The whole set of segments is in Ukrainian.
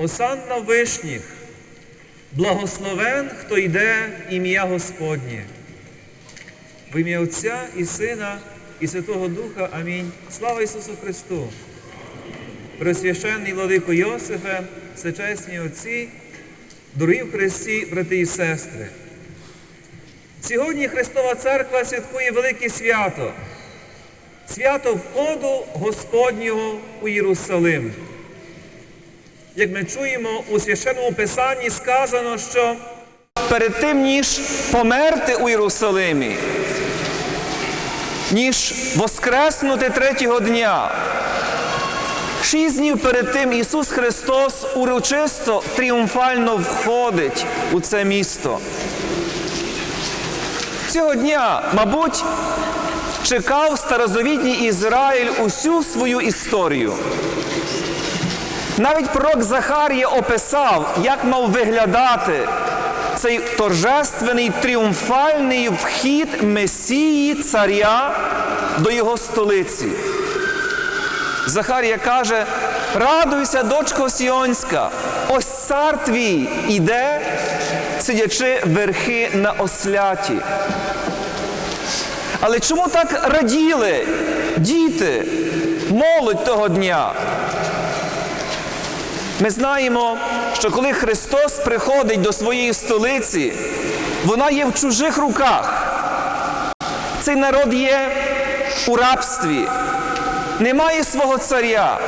Осанна вишніх, благословен, хто йде в ім'я Господнє. В ім'я Отця і Сина, і Святого Духа. Амінь. Слава Ісусу Христу! Пресвященний владико Йосифе, всечесні отці, дорогі в Христі, брати і сестри. Сьогодні Христова Церква святкує велике свято. Свято входу Господнього у Єрусалим. Як ми чуємо у священному Писанні сказано, що перед тим, ніж померти у Єрусалимі, ніж воскреснути третього дня. Шість днів перед тим Ісус Христос урочисто тріумфально входить у це місто. Цього дня, мабуть, чекав старозавітній Ізраїль усю свою історію. Навіть пророк Захарія описав, як мав виглядати цей торжественний тріумфальний вхід Месії царя до його столиці. Захарія каже: радуйся, дочко Сіонська, ось цар твій іде, сидячи верхи на осляті. Але чому так раділи діти, молодь того дня? Ми знаємо, що коли Христос приходить до своєї столиці, вона є в чужих руках. Цей народ є у рабстві, немає свого царя.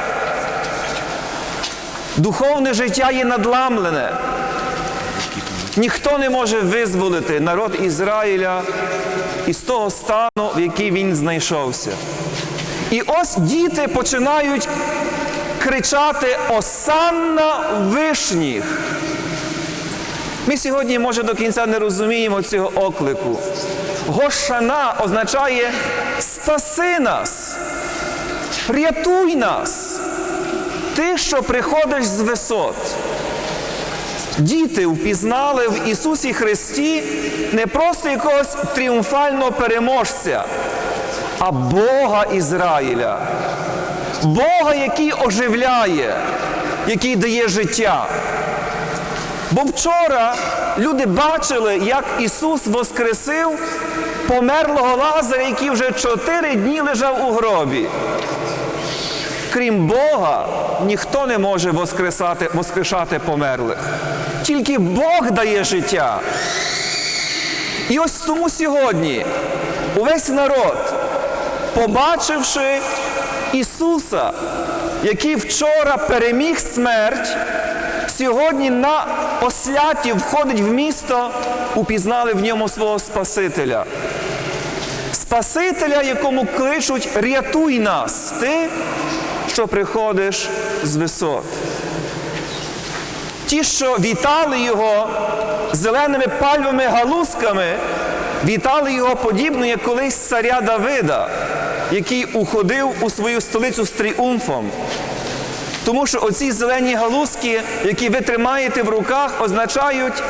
Духовне життя є надламлене. Ніхто не може визволити народ Ізраїля із того стану, в який він знайшовся. І ось діти починають кричати Осанна вишніх. Ми сьогодні, може, до кінця не розуміємо цього оклику. Гошана означає спаси нас, рятуй нас, ти, що приходиш з висот. Діти впізнали в Ісусі Христі не просто якогось тріумфального переможця, а Бога Ізраїля. Бога, який оживляє, який дає життя. Бо вчора люди бачили, як Ісус воскресив померлого Лазаря, який вже чотири дні лежав у гробі. Крім Бога, ніхто не може воскресати, воскрешати померлих. Тільки Бог дає життя. І ось тому сьогодні увесь народ, побачивши Ісуса, який вчора переміг смерть, сьогодні на осляті входить в місто, упізнали в ньому свого Спасителя. Спасителя, якому кличуть рятуй нас, ти, що приходиш з висот. Ті, що вітали його зеленими пальмовими галузками, вітали його подібно, як колись царя Давида, який уходив у свою столицю з тріумфом. Тому що оці зелені галузки, які ви тримаєте в руках, означають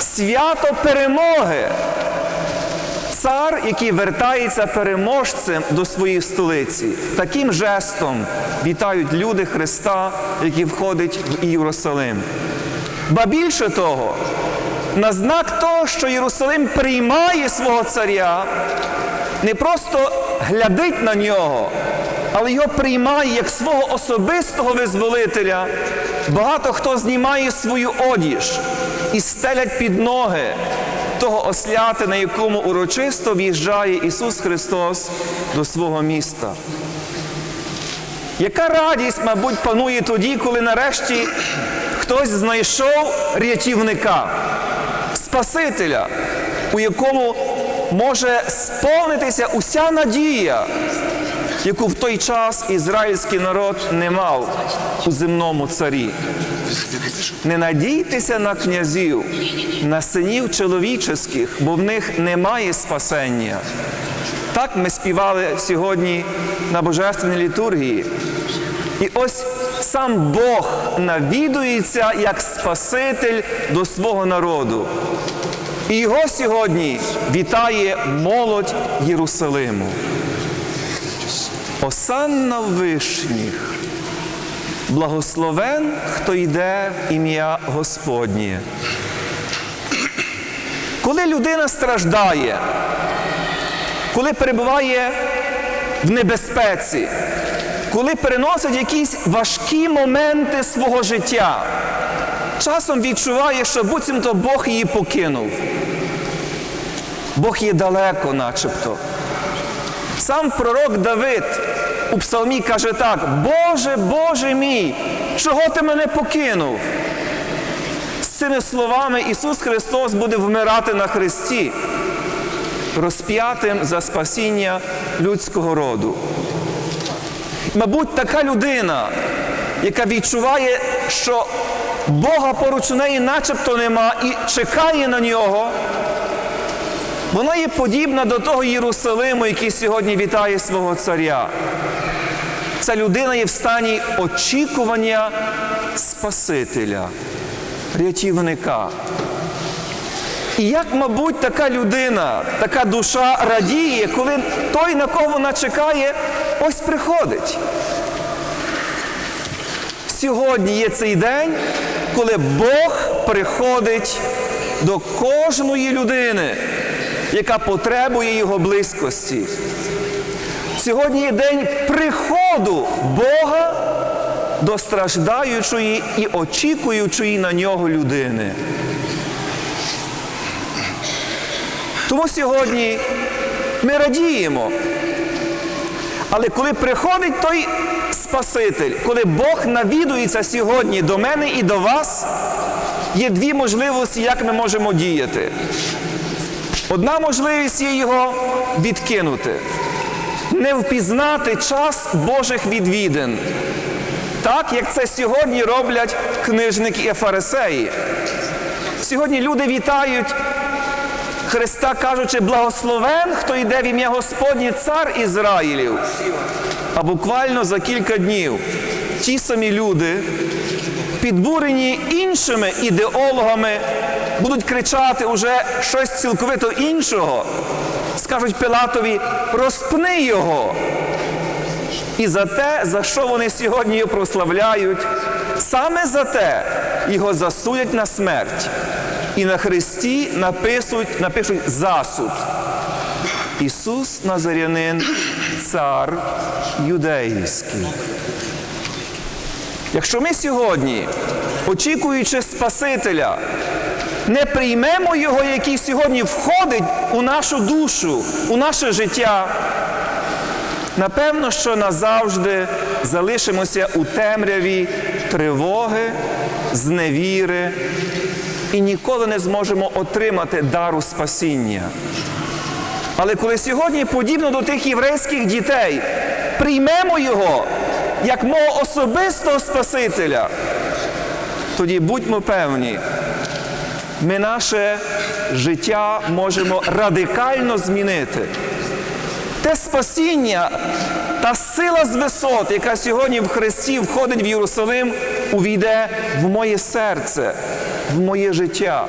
свято перемоги. Цар, який вертається переможцем до своєї столиці, таким жестом вітають люди Христа, які входять в Єрусалим. Ба більше того, на знак того, що Єрусалим приймає свого царя, не просто глядить на нього, але його приймає як свого особистого визволителя. Багато хто знімає свою одіж і стелять під ноги того осляти, на якому урочисто в'їжджає Ісус Христос до свого міста. Яка радість, мабуть, панує тоді, коли нарешті хтось знайшов рятівника, Спасителя, у якому може сповнитися уся надія, яку в той час ізраїльський народ не мав у земному царі. Не надійтеся на князів, на синів чоловічих, бо в них немає спасення. Так ми співали сьогодні на Божественній літургії. І ось сам Бог навідується як Спаситель до свого народу. І його сьогодні вітає молодь Єрусалиму. Осанна вишніх. Благословен, хто йде в ім'я Господнє. Коли людина страждає, коли перебуває в небезпеці, коли переносить якісь важкі моменти свого життя, часом відчуває, що буцімто Бог її покинув. Бог є далеко, начебто. Сам пророк Давид у псалмі каже так: Боже, Боже мій, чого ти мене покинув? З цими словами Ісус Христос буде вмирати на Христі, розп'ятим за спасіння людського роду. Мабуть, така людина, яка відчуває, що Бога поруч неї начебто нема і чекає на нього, вона є подібна до того Єрусалиму, який сьогодні вітає свого царя. Ця людина є в стані очікування Спасителя, рятівника. І як, мабуть, така людина, така душа радіє, коли той, на кого вона чекає, ось приходить. Сьогодні є цей день, коли Бог приходить до кожної людини, яка потребує Його близькості. Сьогодні є день приходу Бога до страждаючої і очікуючої на нього людини. Тому сьогодні ми радіємо. Але коли приходить той Спаситель, коли Бог навідується сьогодні до мене і до вас, є дві можливості, як ми можемо діяти. Одна можливість є його відкинути, не впізнати час Божих відвідин, так як це сьогодні роблять книжники і фарисеї. Сьогодні люди вітають Христа, кажучи, благословен, хто йде в ім'я Господнє, цар Ізраїлів. А буквально за кілька днів ті самі люди, підбурені іншими ідеологами, будуть кричати уже щось цілковито іншого. Скажуть Пилатові, розпни його. І за те, за що вони сьогодні його прославляють, саме за те його засудять на смерть. І на хресті напишуть, напишуть засуд. Ісус Назарянин, цар юдейський. Якщо ми сьогодні, очікуючи Спасителя, не приймемо Його, який сьогодні входить у нашу душу, у наше життя, напевно, що назавжди залишимося у темряві тривоги, зневіри і ніколи не зможемо отримати дару спасіння. Але коли сьогодні, подібно до тих єврейських дітей, приймемо Його як мого особистого Спасителя, тоді будьмо певні, ми наше життя можемо радикально змінити. Те спасіння, та сила з висот, яка сьогодні в Христі входить в Єрусалим, увійде в моє серце, в моє життя.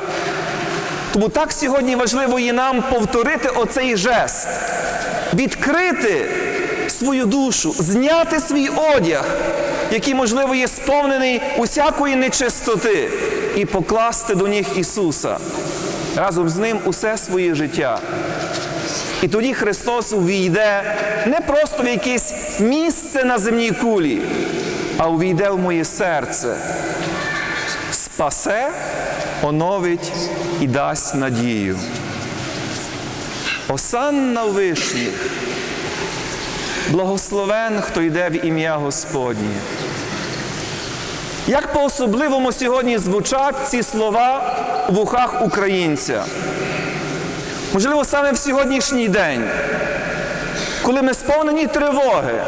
Тому так сьогодні важливо і нам повторити оцей жест, відкрити свою душу, зняти свій одяг, який, можливо, є сповнений усякої нечистоти, і покласти до ніг Ісуса, разом з Ним усе своє життя. І тоді Христос увійде не просто в якесь місце на земній кулі, а увійде в моє серце, спасе, оновить і дасть надію. Осанна вишніх, благословен, хто йде в ім'я Господнє. Як по-особливому сьогодні звучать ці слова в вухах українця? Можливо, саме в сьогоднішній день, коли ми сповнені тривоги,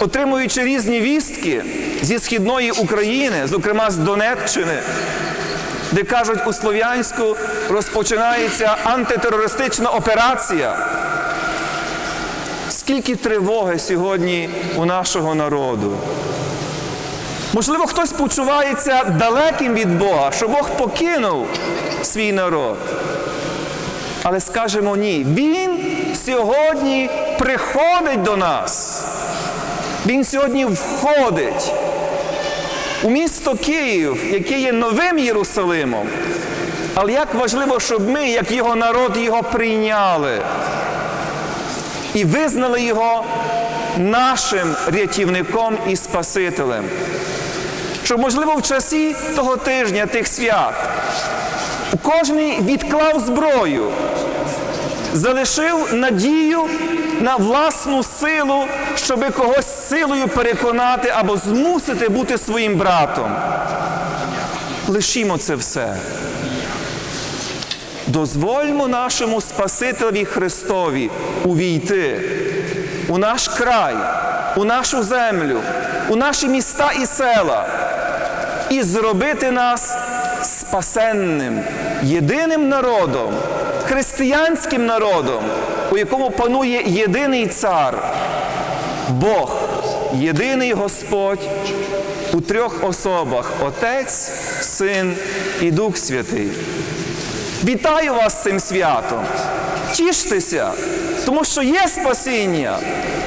отримуючи різні вістки зі східної України, зокрема з Донеччини, де кажуть, у Слов'янську розпочинається антитерористична операція. Скільки тривоги сьогодні у нашого народу? Можливо, хтось почувається далеким від Бога, що Бог покинув свій народ. Але скажемо ні, Він сьогодні приходить до нас. Він сьогодні входить у місто Київ, яке є новим Єрусалимом. Але як важливо, щоб ми, як його народ, його прийняли і визнали його нашим рятівником і Спасителем. Щоб, можливо, в часі того тижня, тих свят, кожен відклав зброю, залишив надію на власну силу, щоби когось силою переконати або змусити бути своїм братом. Лишімо це все. Дозвольмо нашому Спасителеві Христові увійти у наш край, у нашу землю, у наші міста і села і зробити нас спасенним, єдиним народом, християнським народом, у якому панує єдиний цар, Бог, єдиний Господь у трьох особах Отець, Син і Дух Святий. Вітаю вас цим святом. Тіштеся, тому що є спасіння.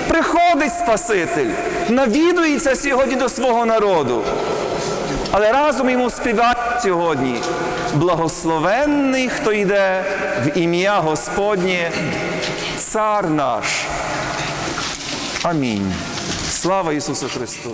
Приходить Спаситель, навідується сьогодні до свого народу. Але разом йому співають сьогодні. Благословенний, хто йде в ім'я Господнє, цар наш. Амінь. Слава Ісусу Христу!